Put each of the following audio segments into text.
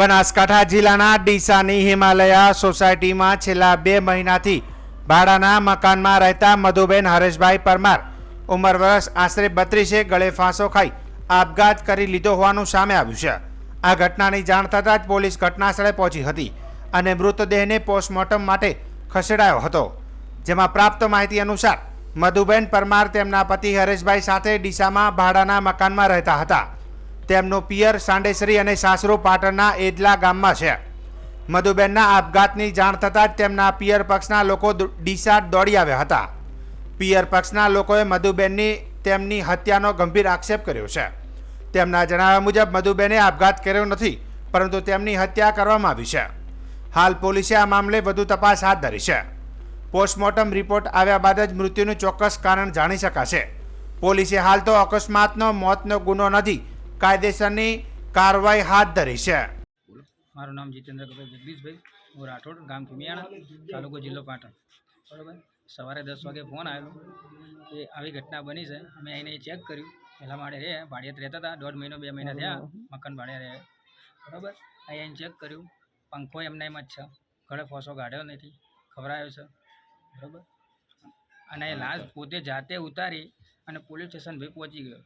બનાસકાંઠા જિલ્લાના ડીસાની હિમાલયા સોસાયટીમાં છેલ્લા બે મહિનાથી ભાડાના મકાનમાં રહેતા મધુબેન હરેશભાઈ પરમાર ઉંમર વર્ષ આશરે બત્રીસે ગળે ફાંસો ખાઈ આપઘાત કરી લીધો હોવાનું સામે આવ્યું છે. આ ઘટનાની જાણ થતાં જ પોલીસ ઘટનાસ્થળે પહોંચી હતી અને મૃતદેહને પોસ્ટમોર્ટમ માટે ખસેડાયો હતો. જેમાં પ્રાપ્ત માહિતી અનુસાર મધુબેન પરમાર તેમના પતિ હરેશભાઈ સાથે ડીસામાં ભાડાના મકાનમાં રહેતા હતા. તેમનું પિયર સાંડેસરી અને સાસરો પાટણના એદલા ગામમાં છે. મધુબેનના આપઘાતની જાણ થતાં જ તેમના પિયર પક્ષના લોકો ડીસાટ ડીસા દોડી આવ્યા હતા. પિયર પક્ષના લોકોએ મધુબેનની, તેમની હત્યાનો ગંભીર આક્ષેપ કર્યો છે. તેમના જણાવ્યા મુજબ મધુબેને આપઘાત કર્યો નથી, પરંતુ તેમની હત્યા કરવામાં આવી છે. હાલ પોલીસે આ મામલે વધુ તપાસ હાથ ધરી છે. પોસ્ટમોર્ટમ રિપોર્ટ આવ્યા બાદ જ મૃત્યુનું ચોક્કસ કારણ જાણી શકાશે. પોલીસે હાલ તો અકસ્માતનો, મોતનો ગુનો નથી કાયદેસરની કાર્યવાહી હાથ ધરી છે. મારું નામ જીતેન્દ્ર કપૂર જગદીશભાઈ. હું રાઠોડ, ગામ કિમિયાણા તાલુકો જિલ્લો પાટણ. બરાબર? સવારે દસ વાગે ફોન આવેલો કે આવી ઘટના બની છે. અમે આવીને ચેક કર્યું. પહેલાં માળે રહે ભાડિયાત રહેતા હતા. દોઢ મહિનો, બે મહિના થયા, મકાન ભાડે રહે. બરાબર? અહીં ચેક કર્યું. પંખો એમને એમ જ છે. ઘરે ફોસો કાઢ્યો નથી. ખવરાયો છે. બરાબર? અને લાશ પોતે જાતે ઉતારી અને પોલીસ સ્ટેશન ભાઈ પહોંચી ગયો.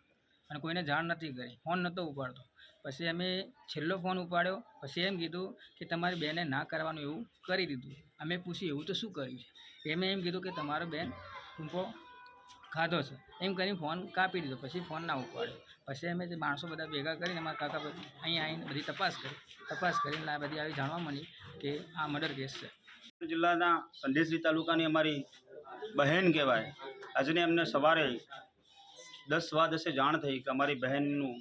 અને કોઈને જાણ નથી કરી. ફોન નહોતો ઉપાડતો. પછી અમે છેલ્લો ફોન ઉપાડ્યો. પછી એમ કીધું કે તમારી બેને ના કરવાનું એવું કરી દીધું. અમે પૂછ્યું, એવું તો શું કર્યું છે? એમે એમ કીધું કે તમારો બેન ટૂંકો ખાધો છે. એમ કરીને ફોન કાપી દીધો. પછી ફોન ના ઉપાડ્યો. પછી અમે જે માણસો બધા ભેગા કરીને અમારા કાકા અહીંયા આવીને બધી તપાસ કરી. તપાસ કરીને આ બધી આવી જાણવા મળી કે આ મર્ડર કેસ છે. જિલ્લાના સંદેશરી તાલુકાની અમારી બહેન કહેવાય. આજને એમને સવારે દસ વા દસે જાણ થઈ કે અમારી બહેનનું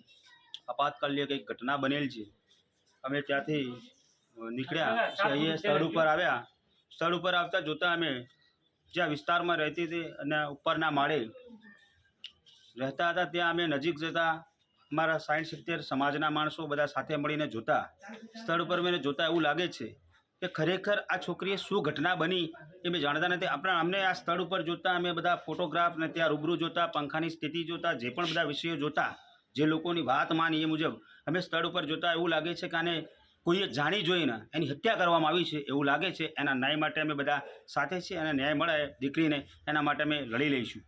આપાતકાલીય કંઈક ઘટના બનેલ છે. અમે ત્યાંથી નીકળ્યા અહીંયા સ્થળ ઉપર આવ્યા. સ્થળ ઉપર આવતા જોતા અમે જ્યાં વિસ્તારમાં રહેતી હતી અને ઉપરના માળે રહેતા હતા ત્યાં અમે નજીક જતા અમારા સાઠ સિત્તેર સમાજના માણસો બધા સાથે મળીને જોતા. સ્થળ ઉપર મને જોતા એવું લાગે છે કે ખરેખર આ છોકરીએ શું ઘટના બની એ મેં જાણતા નથી. આપણા અમને આ સ્થળ ઉપર જોતા, અમે બધા ફોટોગ્રાફ ને ત્યાં રૂબરૂ જોતા, પંખાની સ્થિતિ જોતા, જે પણ બધા વિષયો જોતા, જે લોકોની વાત માની એ મુજબ, અમે સ્થળ ઉપર જોતા, એવું લાગે છે કે આને કોઈએ જાણી જોઈને એની હત્યા કરવામાં આવી છે એવું લાગે છે. એના ન્યાય માટે અમે બધા સાથે છીએ અને ન્યાય મળે દીકરીને, એના માટે અમે લડી લઈશું.